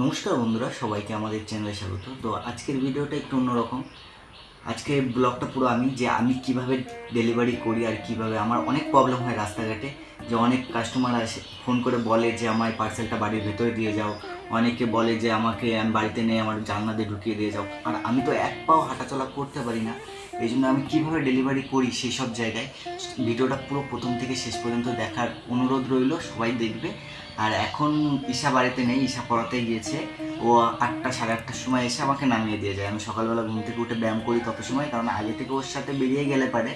নমস্কার বন্ধুরা, সবাইকে আমাদের চ্যানেলে স্বাগত। তো আজকের ভিডিওটা একটু অন্যরকম। আজকে ব্লগটা পুরো আমি, যে আমি কীভাবে ডেলিভারি করি আর কীভাবে আমার অনেক প্রবলেম হয় রাস্তাঘাটে, যে অনেক কাস্টমার আসে, ফোন করে বলে যে আমার পার্সেলটা বাড়ির ভেতরে দিয়ে যাও। অনেকে বলে যে আমাকে আমি বাড়িতে নেই, আমার জানলা দিয়ে ঢুকিয়ে দিয়ে যাও। আর আমি তো এক পাও হাঁটাচলা করতে পারি না। এই জন্য আমি কীভাবে ডেলিভারি করি সেই সব জায়গায়। ভিডিওটা পুরো প্রথম থেকে শেষ পর্যন্ত দেখার অনুরোধ রইল, সবাই দেখবে। আর এখন ঈশা বাড়িতে নেই, ঈশা পড়াতে গিয়েছে। ও আটটা, সাড়ে আটটার সময় এসে আমাকে নামিয়ে দিয়ে যায়। আমি সকালবেলা ঘুম থেকে উঠে ব্যায়াম করি তত সময়, কারণ আগে থেকে ওর সাথে বেরিয়ে গেলে পারে।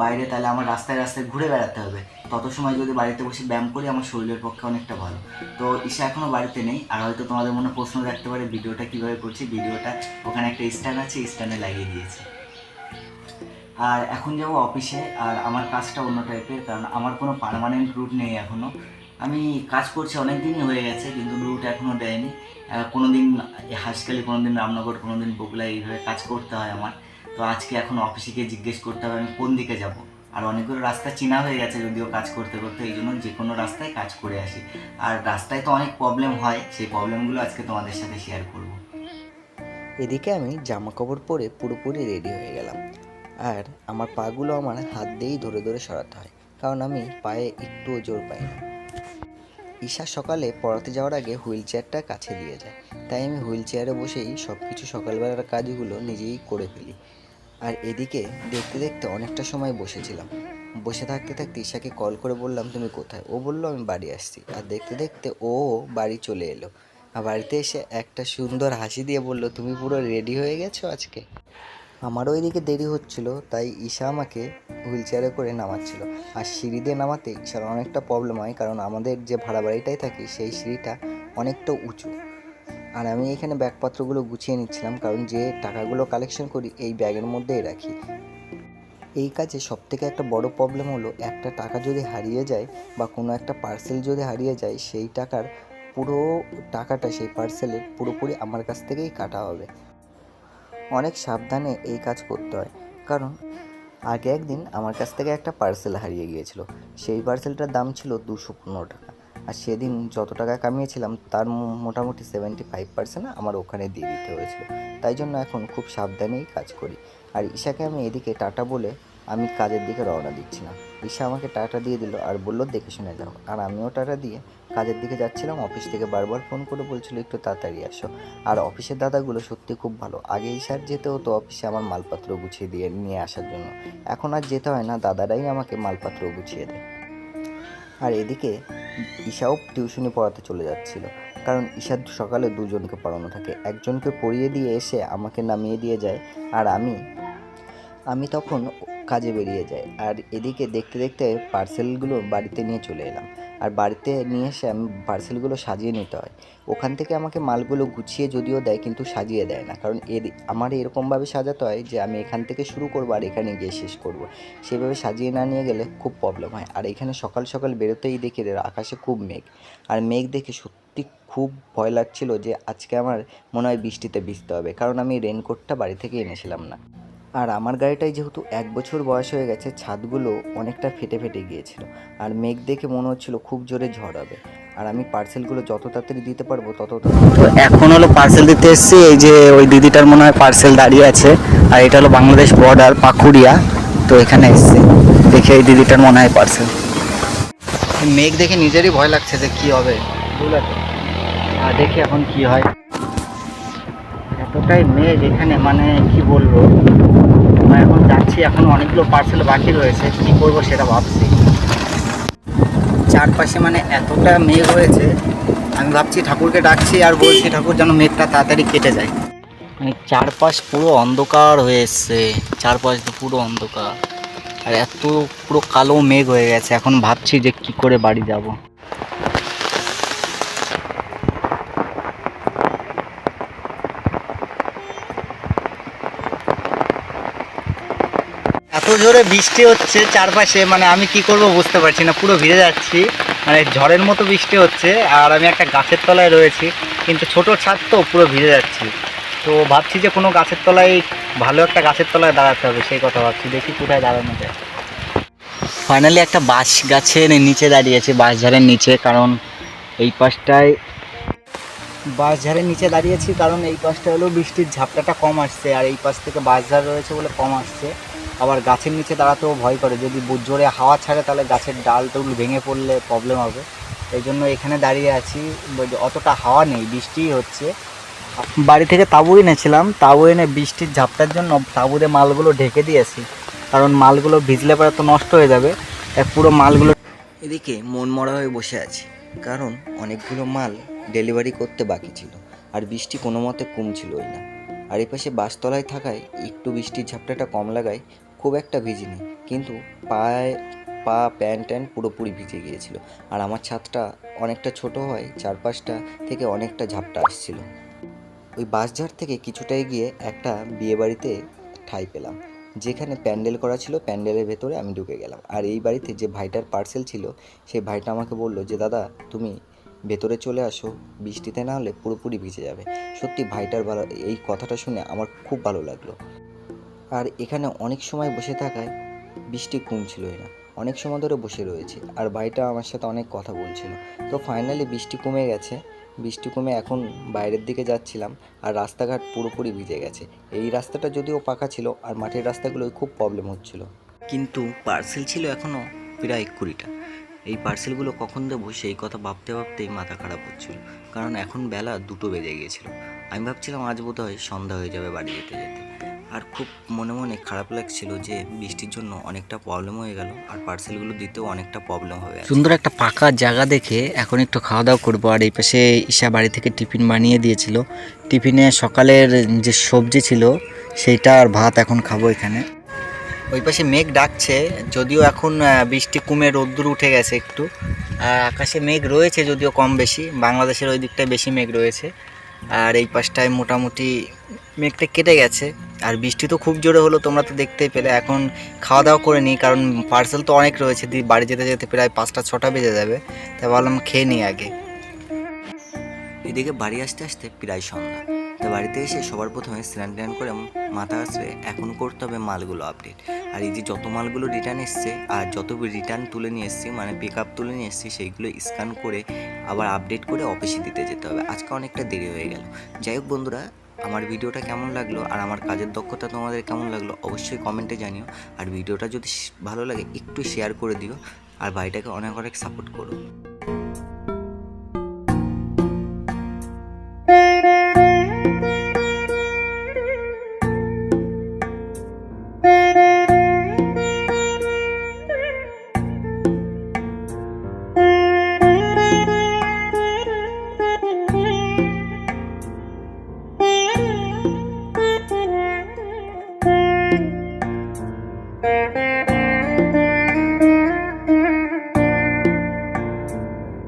বাইরে তাহলে আমার রাস্তায় রাস্তায় ঘুরে বেড়াতে হবে। তত সময় যদি বাড়িতে বসে ব্যায়াম করি, আমার শরীরের পক্ষে অনেকটা ভালো। তো ঈশা এখনও বাড়িতে নেই, আর হয়তো তোমাদের মনে প্রশ্ন রাখতে পারে, ভিডিওটা কীভাবে করছি? ভিডিওটা ওখানে একটা স্ট্যান্ড আছে, স্ট্যান্ডে লাগিয়ে দিয়েছি। আর এখন যাব অফিসে, আর আমার কাজটা অন্য টাইপের কারণ আমার কোনো পার্মানেন্ট রুট নেই এখনও আমি কাজ করছি, অনেক দিনই হয়ে গেছে, কিন্তু রুট এখনও দেয়নি। কোনো দিন হাসকালি কোনো দিন রামনগর কোনো দিন বগুলা এইভাবে কাজ করতে হয় আমার। তো আজকে এখন অফিসে গিয়ে জিজ্ঞেস করতে হবে, আমি কোন দিকে যাব? আর অনেকগুলো রাস্তা চেনা হয়ে গেছে, যদিও কাজ করতে করতে, এই জন্য যে কোনো রাস্তায় কাজ করে আসি। আর রাস্তায় তো অনেক প্রবলেম হয়, সেই প্রবলেমগুলো আজকে তোমাদের সাথে শেয়ার করব। এদিকে আমি জামা কাপড় পরে পুরোপুরি রেডি হয়ে গেলাম। আর আমার পাগুলো আমার হাত দিয়েই ধরে ধরে সরাতে হয়, কারণ আমি পায়ে একটুও জোর পাই না। ঈশা সকালে পড়াতে যাওয়ার আগে হুইল চেয়ারটা কাছে দিয়ে যায়। তাই আমি হুইল চেয়ারে বসেই সব কিছু সকালবেলার কাজগুলো নিজেই করে ফেলি। আর এদিকে দেখতে দেখতে অনেকটা সময় বসেছিলাম। বসে থাকতে থাকতে ঈশাকে কল করে বললাম, তুমি কোথায়? ও বলল, আমি বাড়ি আসছি। আর দেখতে দেখতে ও বাড়ি চলে এলো। আর বাড়িতে এসে একটা সুন্দর হাসি দিয়ে বলল, তুমি পুরো রেডি হয়ে গেছো আজকে? আমারও এদিকে দেরি হচ্ছিল, তাই ঈশা আমাকে হুইল চেয়ারে করে নামাচ্ছিল। আর সিঁড়ি দিয়ে নামাতে ঈশার অনেকটা প্রবলেম হয়, কারণ আমাদের যে ভাড়া বাড়িটাই থাকি, সেই সিঁড়িটা অনেকটা উঁচু। আর আমি এখানে ব্যাগপত্রগুলো গুছিয়ে নিচ্ছিলাম, কারণ যে টাকাগুলো কালেকশন করি, এই ব্যাগের মধ্যেই রাখি। এই কাজে সবথেকে একটা বড় প্রবলেম হলো, একটা টাকা যদি হারিয়ে যায় বা কোনো একটা পার্সেল যদি হারিয়ে যায়, সেই টাকার পুরো টাকাটা, সেই পার্সেলের পুরোপুরি আমার কাছ থেকেই কাটা হবে। অনেক সাবধানে এই কাজ করতে হয়। কারণ আগে একদিন আমার কাছ থেকে একটা পার্সেল হারিয়ে গিয়েছিল। সেই পার্সেলটার দাম ছিল দুশো পনেরো টাকা। আর সেদিন যত টাকা কামিয়েছিলাম, তার মোটামুটি সেভেন্টি ফাইভ পার্সেন্ট আমার ওখানে দিয়ে দিতে হয়েছিল। তাই জন্য এখন খুব সাবধানেই কাজ করি। আর ঈশাকে আমি এদিকে টাটা বলে আমি কাজের দিকে রওনা দিচ্ছিলাম। ঈশা আমাকে টাটা দিয়ে দিল আর বলল, দেখে শুনে যাও। আর আমিও টাটা দিয়ে কাজের দিকে যাচ্ছিলাম অফিস থেকে বারবার ফোন করে বলছিল, একটু তাড়াতাড়ি আসো। আর অফিসের দাদাগুলো সত্যি খুব ভালো। আগে ঈশার যেতে হতো অফিসে আমার মালপত্র গুছিয়ে দিয়ে নিয়ে আসার জন্য। এখন আর যেতে হয় না, দাদারাই আমাকে মালপত্র গুছিয়ে দেয়। আর এদিকে ঈশাও টিউশনি পড়াতে চলে যাচ্ছিল, কারণ ঈশার সকালে দুজনকে পড়ানো থাকে। একজনকে পড়িয়ে দিয়ে এসে আমাকে নামিয়ে দিয়ে যায়, আর আমি আমি তখন কাজে বেরিয়ে যাই। আর এদিকে দেখতে দেখতে পার্সেলগুলো বাড়িতে নিয়ে চলে এলাম। আর বাড়িতে নিয়ে এসে আমি পার্সেলগুলো সাজিয়ে নিতে হয়। ওখান থেকে আমাকে মালগুলো গুছিয়ে যদিও দেয় কিন্তু সাজিয়ে দেয় না। কারণ এর, আমার এরকমভাবে সাজাতে হয় যে আমি এখান থেকে শুরু করব আর এখানে গিয়ে শেষ করব। সেভাবে সাজিয়ে না নিয়ে গেলে খুব প্রবলেম হয়। আর এখানে সকাল সকাল বেরোতেই দেখি আকাশে খুব মেঘ। আর মেঘ দেখে সত্যি খুব ভয় লাগছিল যে আজকে আমার মনে হয় বৃষ্টিতে ভিজতে হবে। কারণ আমি রেনকোটটা বাড়ি থেকে এনেছিলাম না। আর আমার গাড়িটায় যেহেতু এক বছর বয়স হয়ে গেছে ছাদগুলো অনেকটা ফেটে ফেটে গিয়েছিল। আর মেঘ দেখে মনে হচ্ছিল খুব জোরে ঝড় হবে। আর আমি পার্সেলগুলো যত তাড়াতাড়ি দিতে পারব তত তো এখন হলো পার্সেল দিতে এসেছি এই যে ওই দিদিটার মনে হয় পার্সেল দাঁড়িয়ে আছে। আর এটা হলো বাংলাদেশ বর্ডার পাকুড়িয়া। তো এখানে এসেছি দেখে এই দিদিটার মনে হয় পার্সেল মেঘ দেখে নিজেরই ভয় লাগছে যে কি হবে। আর দেখি এখন কি হয়। এতটাই মেঘ এখানে মানে কি বলব? আমরা এখন যাচ্ছি, এখন অনেকগুলো পার্সেল বাকি রয়েছে, কি করব সেটা ভাবছি। চারপাশে মানে এতটা মেঘ হয়েছে, আমি ভাবছি ঠাকুরকে ডাকছি আর বলছি, ঠাকুর, যেন মেঘটা তাড়াতাড়ি কেটে যায়। মানে চারপাশ পুরো অন্ধকার হয়ে এসছে, চারপাশ তো পুরো অন্ধকার। আর এত পুরো কালো মেঘ হয়ে গেছে, এখন ভাবছি যে কি করে বাড়ি যাব। এত জোরে বৃষ্টি হচ্ছে চারপাশে মানে আমি কি করব বুঝতে পারছি না, পুরো ভিজে যাচ্ছি। মানে ঝড়ের মতো বৃষ্টি হচ্ছে, আর আমি একটা গাছের তলায় রয়েছি, কিন্তু ছোট ছাদ তো পুরো ভিজে যাচ্ছি। তো ভাবছি যে কোনো গাছের তলায়, ভালো একটা গাছের তলায় দাঁড়াতে হবে, সেই কথা ভাবছি, দেখি কোথায় দাঁড়ানো যায়। ফাইনালি একটা বাঁশ গাছের নিচে দাঁড়িয়েছে, বাঁশ ঝাড়ের নিচে, কারণ এই পাশটায় বাঁশঝাড়ের নিচে দাঁড়িয়েছি, কারণ এই পাশটা হলো বৃষ্টির ঝাপটাটা কম আসছে, আর এই পাশ থেকে বাঁশঝাড় রয়েছে বলে কম আসছে। আবার গাছের নিচে দাঁড়াতেও ভয় করে। যদি জোরে হাওয়া ছাড়ে, তাহলে গাছের ডাল টুল ভেঙে পড়লে প্রবলেম হবে। এই জন্য এখানে দাঁড়িয়ে আছি। অতটা হাওয়া নেই, বৃষ্টিই হচ্ছে। বাড়ি থেকে তাবু এনেছিলাম। তাবু এনে বৃষ্টির ঝাপটার জন্য তাবুতে মালগুলো ঢেকে দিয়েছি কারণ মালগুলো ভিজলে পরে তো নষ্ট হয়ে যাবে। তাই পুরো মালগুলো এদিকে মন মরা হয়ে বসে আছি। কারণ অনেকগুলো মাল ডেলিভারি করতে বাকি ছিল। আর বৃষ্টি কোনো মতে কমছিলই না। আর এই পাশে বাসতলায় থাকায় একটু বৃষ্টির ঝাপটাটা কম লাগায় খুব একটা ভিজিনি। কিন্তু পায়ে, পা, প্যান্ট ট্যান্ট পুরোপুরি ভিজে গিয়েছিল। আর আমার ছাদটা অনেকটা ছোট হয়, চারপাশটা থেকে অনেকটা ঝাপটা আসছিল। ওই বাসঝাড় থেকে কিছুটা গিয়ে একটা বিয়েবাড়িতে ঠাই পেলাম। যেখানে প্যান্ডেল করা ছিল, প্যান্ডেলের ভেতরে আমি ঢুকে গেলাম। আর এই বাড়িতে যে ভাইটার পার্সেল ছিল, সেই ভাইটা আমাকে বলল যে, দাদা, তুমি ভেতরে চলে আসো, বৃষ্টিতে না হলে পুরোপুরি ভিজে যাবে। সত্যি ভাইটার ভালো, এই কথাটা শুনে আমার খুব ভালো লাগল। আর এখানে অনেক সময় বসে থাকায় বৃষ্টি কমছিলই না। অনেক সময় ধরে বসে রয়েছে। আর বাড়িটা আমার সাথে অনেক কথা বলছিল। তো ফাইনালি বৃষ্টি কমে গেছে। বৃষ্টি কমে এখন বাইরের দিকে যাচ্ছিলাম আর রাস্তাঘাট পুরোপুরি ভিজে গেছে। এই রাস্তাটা যদিও পাকা ছিল আর মাটির রাস্তাগুলোয় খুব প্রবলেম হচ্ছিল। কিন্তু পার্সেল ছিল এখনও প্রায় কুড়িটা। এই পার্সেলগুলো কখন দেবো সেই কথা ভাবতে ভাবতেই মাথা খারাপ হচ্ছিল। কারণ এখন বেলা দুটো বেজে গিয়েছিল। আমি ভাবছিলাম আজ বোধ হয় সন্ধ্যা হয়ে যাবে বাড়ি যেতে যেতে। আর খুব মনে মনে খারাপ লাগছিল যে বৃষ্টির জন্য অনেকটা প্রবলেম হয়ে গেল আর পার্সেলগুলো দিতেও অনেকটা প্রবলেম হবে সুন্দর একটা ফাঁকা জায়গা দেখে এখন একটু খাওয়া দাওয়া করব। আর এই পাশে ঈশা বাড়ি থেকে টিফিন বানিয়ে দিয়েছিল। টিফিনে সকালের যে সবজি ছিল, সেইটা আর ভাত এখন খাব এখানে। ওই পাশে মেঘ ডাকছে, যদিও এখন বৃষ্টি কমে রোদ্দুর উঠে গেছে একটু। আকাশে মেঘ রয়েছে যদিও কম বেশি, বাংলাদেশের ওই দিকটায় বেশি মেঘ রয়েছে। আর এই পাশটায় মোটামুটি মেঘটা কেটে গেছে। আর বৃষ্টি তো খুব জোরে হলো, তোমরা তো দেখতেই পেলে। এখন খাওয়া দাওয়া করে নিই, কারণ পার্সেল তো অনেক রয়েছে। দি, বাড়ি যেতে যেতে প্রায় পাঁচটা, ছটা বেজে যাবে। তাই ভাবলাম খেয়ে নিই আগে। এদিকে বাড়ি আসতে আসতে প্রায় সন্ধ্যা। তো বাড়িতে এসে সবার প্রথমে স্নান টান করে মাথা আসলে এখন করতে হবে মালগুলো আপডেট আর এই যে যত মালগুলো রিটার্ন এসছে, আর যত রিটার্ন তুলে নিয়ে এসছি মানে পিক আপ তুলে নিয়ে এসছি, সেইগুলো স্ক্যান করে আবার আপডেট করে অফিসে দিতে যেতে হবে। আজকে অনেকটা দেরি হয়ে গেল। যাই হোক বন্ধুরা আমার ভিডিওটা কেমন লাগল আর আমার কাজের দক্ষতা তোমাদের কেমন লাগল অবশ্যই কমেন্টে জানিও। আর ভিডিওটা যদি ভালো লাগে একটু শেয়ার করে দিও। আর ভাইটাকে অনেক অনেক সাপোর্ট করো।